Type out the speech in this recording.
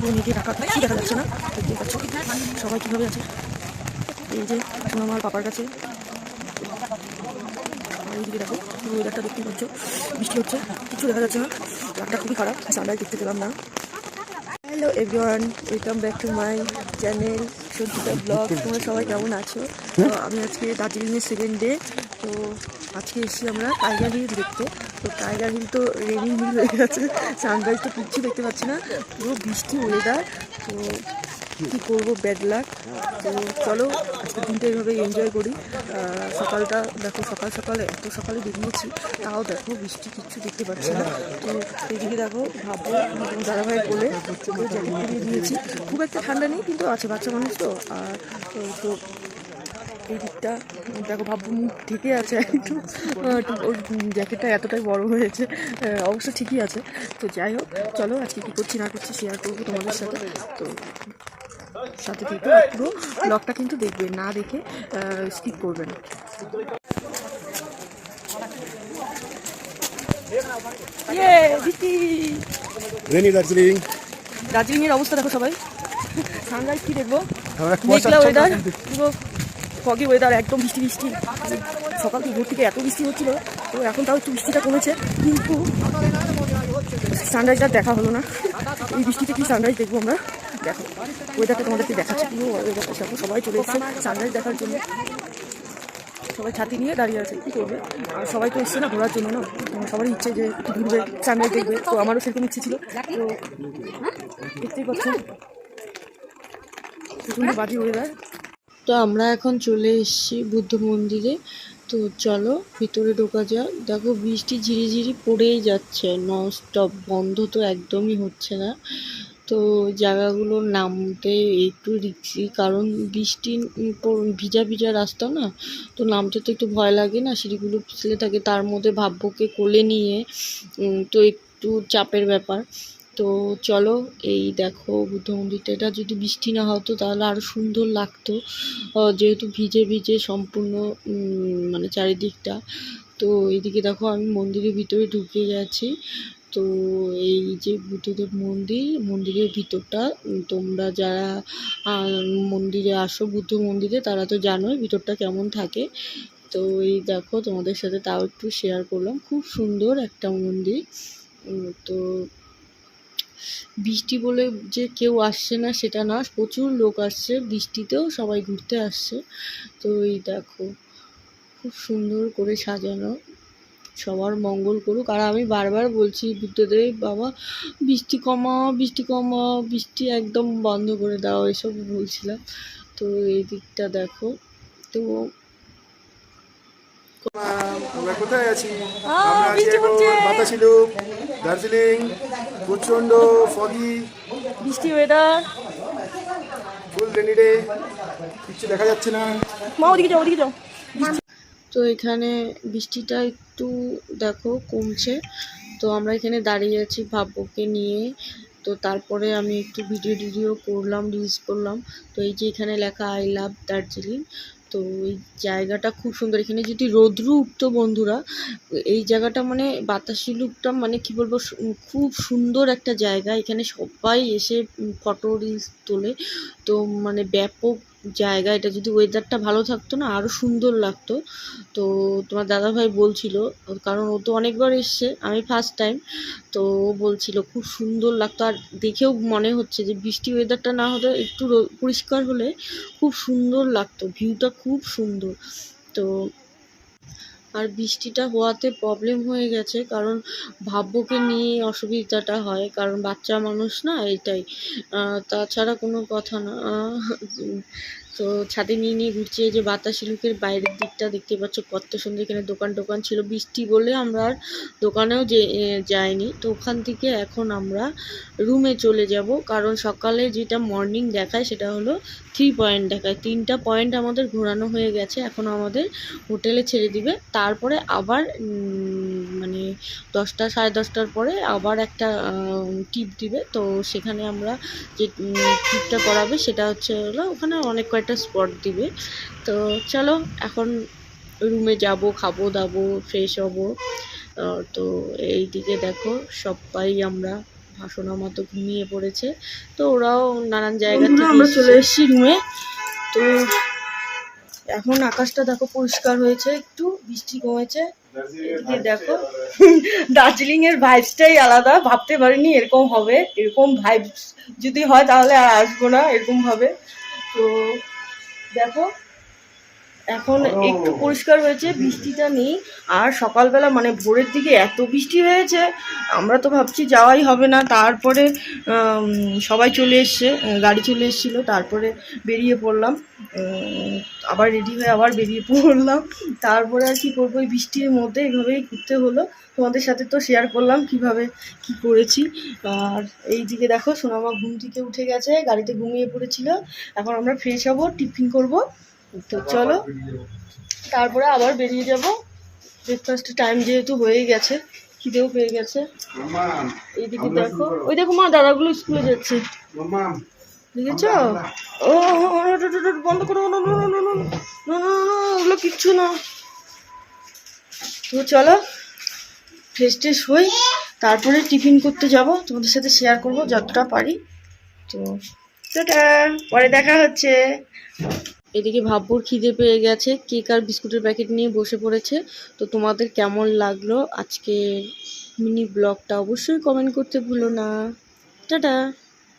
পুরো মেঘে ঢাকা কিছু দেখা যাচ্ছে না? দেখতে পাচ্ছ সবাই কীভাবে আছে? এই যে এখন আমার পাপার কাছে। ওইদিকে দেখো ওয়েদারটা দেখতে পাচ্ছ। বৃষ্টি হচ্ছে, কিছু দেখা যাচ্ছে না। রাতটা খুবই খারাপ চাঁদায় দেখতে পেলাম না। Hello everyone welcome back to my channel Sanchita vlog তোমরা সবাই কেমন আছো? তো আমি আজকে দার্জিলিংয়ের সেকেন্ড ডে তো আজকে এসেছি আমরা টাইগার হিল দেখতে। তো টাইগার হিল তো রেনিং হিল হয়ে গেছে। সানরাইজ তো কিচ্ছু দেখতে পাচ্ছি না। পুরো বৃষ্টি ওয়েদার তো কী করব? ব্যাড লাক তো চলো দিনটা এইভাবে এনজয় করি। সকালটা দেখো, সকাল সকালে, এত সকালে বেরিয়েছি তাও দেখো বৃষ্টি কিচ্ছু দেখতে পাচ্ছি না। তো এদিকে দেখো ভাববো দাদাভাই বলে জ্যাকেট পরিয়ে দিয়েছি। খুব একটা ঠান্ডা নেই, কিন্তু আছে বাচ্চা মানুষ তো। আর তো এই দিকটা, দেখো ভাববো মুখ ঢেকে আছে একটু। ওর জ্যাকেটটা এতটাই বড় হয়েছে অবশ্য ঠিকই আছে। তো যাই হোক, চলো আজকে কী করছি না করছি শেয়ার করব তোমাদের সাথে। তো সাথে থেকে পুরো ব্লগটা কিন্তু দেখবে না দেখে স্কিপ করবেন ইয়ে দার্জিলিং দার্জিলিং এর অবস্থা দেখো সবাই। সানরাইজ কি দেখব? মেঘলা ওয়েদার পুরো ফগি ওয়েদার একদম বৃষ্টি বৃষ্টি। সকাল থেকে ভোর থেকে এত বৃষ্টি হচ্ছিল তো এখন তাও একটু বৃষ্টিটা কমেছে কিন্তু সানরাইজটা দেখা হলো না। এই বৃষ্টিতে কি সানরাইজ দেখব আমরা? দেখো ওয়েদারটা তোমাদেরকে দেখাচ্ছি। পুরো ওয়েদারটা দেখো সবাই চলে এসেছে সানরাইজ দেখার জন্য। সবাই ছাতি নিয়ে দাঁড়িয়ে আছে, কী করবে? আর সবাই তো এসছে না ঘোরার জন্য, না? সবারই ইচ্ছে যে ঘুরবে সানরাইজ দেখবে, তো আমারও সেরকম ইচ্ছে ছিল। তো দেখতেই পাচ্ছি। প্রচণ্ড বাজে ওয়েদার তো আমরা এখন চলে এসেছি বুদ্ধ মন্দিরে। তো চলো, ভিতরে ঢোকা যাক। দেখো, বৃষ্টি ঝিরিঝিরি পড়েই যাচ্ছে নন স্টপ বন্ধ তো একদমই হচ্ছে না। তো জায়গাগুলোর নামতে একটু রিক্সি, কারণ বৃষ্টি ভিজা ভিজা রাস্তা না? তো নামতে তো একটু ভয় লাগে না, সিঁড়িগুলো পিছলে থাকে, তার মধ্যে ভাব্যকে কোলে নিয়ে তো একটু চাপের ব্যাপার। তো চলো, এই দেখো বুদ্ধ মন্দিরটা এটা যদি বৃষ্টি না হতো তাহলে আরও সুন্দর লাগতো যেহেতু ভিজে ভিজে সম্পূর্ণ মানে চারিদিকটা। তো এইদিকে দেখো আমি মন্দিরের ভিতরে ঢুকে গেছি। তো এই যে বুদ্ধদেব মন্দির, মন্দিরের ভিতরটা তোমরা যারা মন্দিরে আসো, বুদ্ধ মন্দিরে, তারা তো জানোই ভিতরটা কেমন থাকে। তো এই দেখো, তোমাদের সাথে তাও একটু শেয়ার করলাম। খুব সুন্দর একটা মন্দির। তো বৃষ্টি বলে যে কেউ আসছে না, সেটা না। প্রচুর লোক আসছে, বৃষ্টিতেও সবাই ঘুরতে আসছে। তো এই দেখো, খুব সুন্দর করে সাজানো। সবার মঙ্গল করুক। আর আমি বারবার বলছি বুদ্ধদেব বাবা বৃষ্টি কমা বৃষ্টি কমা বৃষ্টি একদম বন্ধ করে দাও এসব বলছিলাম। তো এই দিকটা দেখো। তো আমরা কোথায় আছি? দার্জিলিং প্রচণ্ড ফগি বৃষ্টি ওয়েদার ফুল রেনি ডে কিছু দেখা যাচ্ছে না। মা ওদিকে যাও ওদিকে যাও। তো এখানে বৃষ্টিটা একটু, দেখো, কমছে। তো আমরা এখানে দাঁড়িয়ে আছি ভাব্যকে নিয়ে। তো তারপরে আমি একটু ভিডিও টিডিও করলাম রিলস করলাম। তো এই যে এখানে লেখা আই লাভ দার্জিলিং তো এই জায়গাটা খুব সুন্দর। এখানে যদি রোদ্রু উঠতো, বন্ধুরা, এই জায়গাটা মানে বাতাসি লুকটা মানে কি বলব খুব সুন্দর একটা জায়গা। এখানে সবাই এসে ফটো রিলস তোলে। তো মানে ব্যাপক জায়গা, এটা যদি ওয়েদারটা ভালো থাকতো না আরও সুন্দর লাগতো। তো তোমার দাদাভাই বলছিল, কারণ ও তো অনেকবার এসছে, আমি ফার্স্ট টাইম তো ও বলছিল খুব সুন্দর লাগতো। আর দেখেও মনে হচ্ছে যে বৃষ্টি ওয়েদারটা না হলে একটু পরিষ্কার হলে খুব সুন্দর লাগতো ভিউটা খুব সুন্দর। তো আর বৃষ্টিটা হওয়াতে প্রবলেম হয়ে গেছে, কারণ ভাব্যকে নিয়ে অসুবিধাটা হয়, কারণ বাচ্চা মানুষ না এটাই। তাছাড়া কোনো কথা না। তো ছাদে নিয়ে নিয়ে ঘুরছি, এই যে বাতাসি লুকের বাইরের দিকটা দেখতে পাচ্ছ, কত সুন্দর এখানে দোকান টোকান ছিল। বৃষ্টি বলে আমরা আর দোকানেও যে যাইনি। তো ওখান থেকে এখন আমরা রুমে চলে যাব। কারণ সকালে যেটা মর্নিং দেখায় সেটা হলো থ্রি পয়েন্ট দেখায়। তিনটা পয়েন্ট আমাদের ঘোরানো হয়ে গেছে, এখন আমাদের হোটেলে ছেড়ে দিবে। তারপরে আবার দশটা সাড়ে দশটার পরে আবার একটা টিপ দিবে। তো সেখানে আমরা যে টিপটা করাবে সেটা হচ্ছে হলো ওখানে অনেক কয়েকটা স্পট দিবে। তো চলো এখন রুমে যাব খাব দাবো ফ্রেশ হব। তো এই দিকে দেখো সবাই আমরা আর মতো ঘুমিয়ে পড়েছে। তো ওরাও নানান জায়গা থেকে আমরা চলে এসেছি। রুমে তো এখন আকাশটা দেখো পরিষ্কার হয়েছে একটু বৃষ্টি কমেছে। দেখো। দার্জিলিং এর ভাইবসটাই আলাদা। ভাবতে পারিনি এরকম হবে। এরকম ভাইবস যদি হয় তাহলে আর আসব না এরকম হবে। তো দেখো এখন একটু পরিষ্কার হয়েছে বৃষ্টিটা নেই। আর সকালবেলা মানে ভোরের দিকে এত বৃষ্টি হয়েছে আমরা তো ভাবছি যাওয়াই হবে না। তারপরে সবাই চলে এসছে গাড়ি চলে এসেছিল তারপরে বেরিয়ে পড়লাম। আবার রেডি হয়ে আবার বেরিয়ে পড়লাম। তারপরে আর কি করব এই বৃষ্টির মধ্যে এইভাবেই ঘুরতে হলো। তোমাদের সাথে তো শেয়ার করলাম কীভাবে কি করেছি। আর এই দিকে দেখো সোনামা ঘুম থেকে উঠে গেছে গাড়িতে ঘুমিয়ে পড়েছিল। এখন আমরা ফ্রেশ হব টিফিন করব। তো চলো তারপরে আবার বেরিয়ে যাব ব্রেকফাস্টের টাইম যেহেতু হয়ে গেছে খিদেও পেয়ে গেছে এইদিকে দেখো ওই দেখো মা দাদাগুলো স্কুলে যাচ্ছে দেখেছ ও বন্ধ করো ওগুলো কিচ্ছু না তো চলো ফ্রেশ ট্রেশ হই তারপরে টিফিন করতে যাব তোমাদের সাথে শেয়ার করব যতটা পারি তো টাটা পরে দেখা হচ্ছে এদিকে ভাব্বুর খিদে পেয়ে গেছে কেক আর বিস্কুটের প্যাকেট নিয়ে বসে পড়েছে, তো তোমাদের কেমন লাগল আজকে মিনি ব্লগটা অবশ্যই কমেন্ট করতে ভুলো না। টাটা!